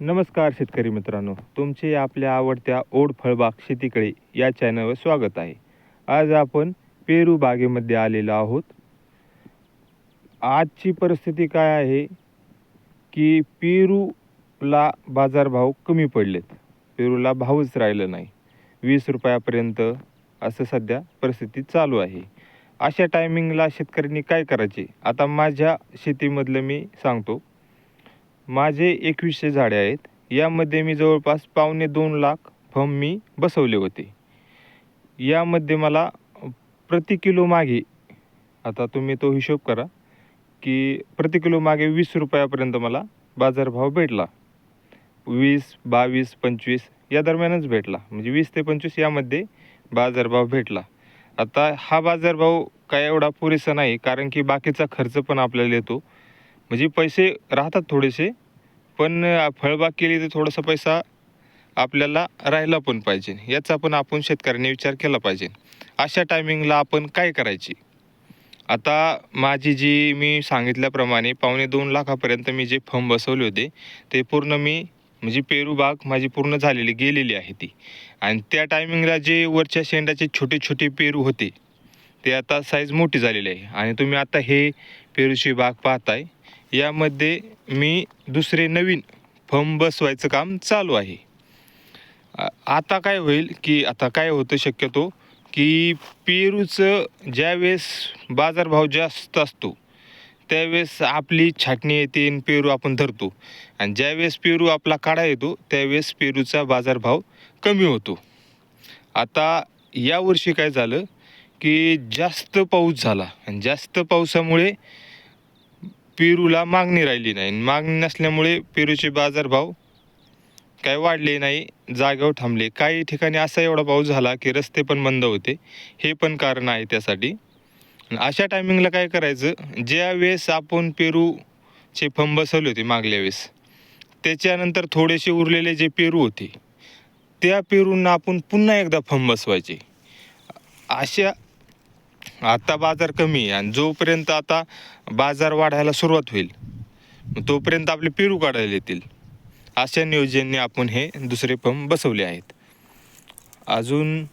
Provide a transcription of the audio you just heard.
नमस्कार शेतकरी मित्रांनो तुमचे आपल्या आवडत्या ओढ फळबाग शेतीकडे या चॅनलवर स्वागत आहे. आज आपण पेरू बागेमध्ये आलेलो आहोत. आजची परिस्थिती काय आहे की पेरूला बाजारभाव कमी पडलेत. पेरूला भावच राहिलं नाही. वीस रुपयापर्यंत असं सध्या परिस्थिती चालू आहे. अशा टायमिंगला शेतकऱ्यांनी काय करायचे? आता माझ्या शेतीमधलं मी सांगतो. माझे एकवीसशे झाडे आहेत. यामध्ये मी जवळपास पावणे दोन लाख फम मी बसवले होते. यामध्ये मला प्रति किलो मागे आता तुम्ही तो हिशोब करा की प्रति किलो मागे वीस रुपयापर्यंत मला बाजारभाव भेटला. वीस बावीस पंचवीस या दरम्यानच भेटला. म्हणजे वीस ते पंचवीस यामध्ये बाजारभाव भेटला. आता हा बाजारभाव काय एवढा पुरेसा नाही कारण की बाकीचा खर्च पण आपल्याला येतो. म्हणजे पैसे राहतात थोडेसे पण फळबाग केली तर थोडासा पैसा आपल्याला राहिला पण पाहिजे. याचा पण आपण शेतकऱ्यांनी विचार केला पाहिजे. अशा टायमिंगला आपण काय करायची? आता माझी जी मी सांगितल्याप्रमाणे पावणे दोन लाखापर्यंत मी जे फम बसवले होते ते पूर्ण मी म्हणजे पेरू बाग माझी पूर्ण झालेली गेलेली आहे ती. आणि त्या टायमिंगला जे वरच्या शेंडाचे छोटे छोटे पेरू होते ते आता साईज मोठी झालेली आहे. आणि तुम्ही आता हे पेरूची बाग पाहताय यामध्ये मी दुसरे नवीन फम बसवायचं काम चालू आहे. आता काय होईल की आता काय होतं शक्यतो की पेरूचं ज्यावेळेस बाजारभाव जास्त असतो त्यावेळेस आपली छाटणी येते आणि पेरू आपण धरतो. आणि ज्यावेळेस पेरू आपला काढा येतो त्यावेळेस पेरूचा बाजारभाव कमी होतो. आता यावर्षी काय झालं की जास्त पाऊस झाला. आणि जास्त पावसामुळे पेरूला मागणी राहिली नाही. मागणी नसल्यामुळे पेरूचे बाजारभाव काय वाढले नाही जागेवर थांबले. काही ठिकाणी असा एवढा पाऊस झाला की रस्ते पण बंद होते. हे पण कारण आहे त्यासाठी. अशा टायमिंगला काय करायचं? ज्या वेळेस आपण पेरूचे फंब बसवले होते मागल्या वेळेस त्याच्यानंतर थोडेसे उरलेले जे पेरू होते त्या पेरूंना आपण पुन्हा एकदा फंब बसवायचे. अशा आता बाजार कमी आहे आणि जोपर्यंत आता बाजार वाढायला सुरुवात होईल तोपर्यंत आपले पेरू काढायला येतील. अशा नियोजनाने आपण हे दुसरे पंप बसवले आहेत. अजून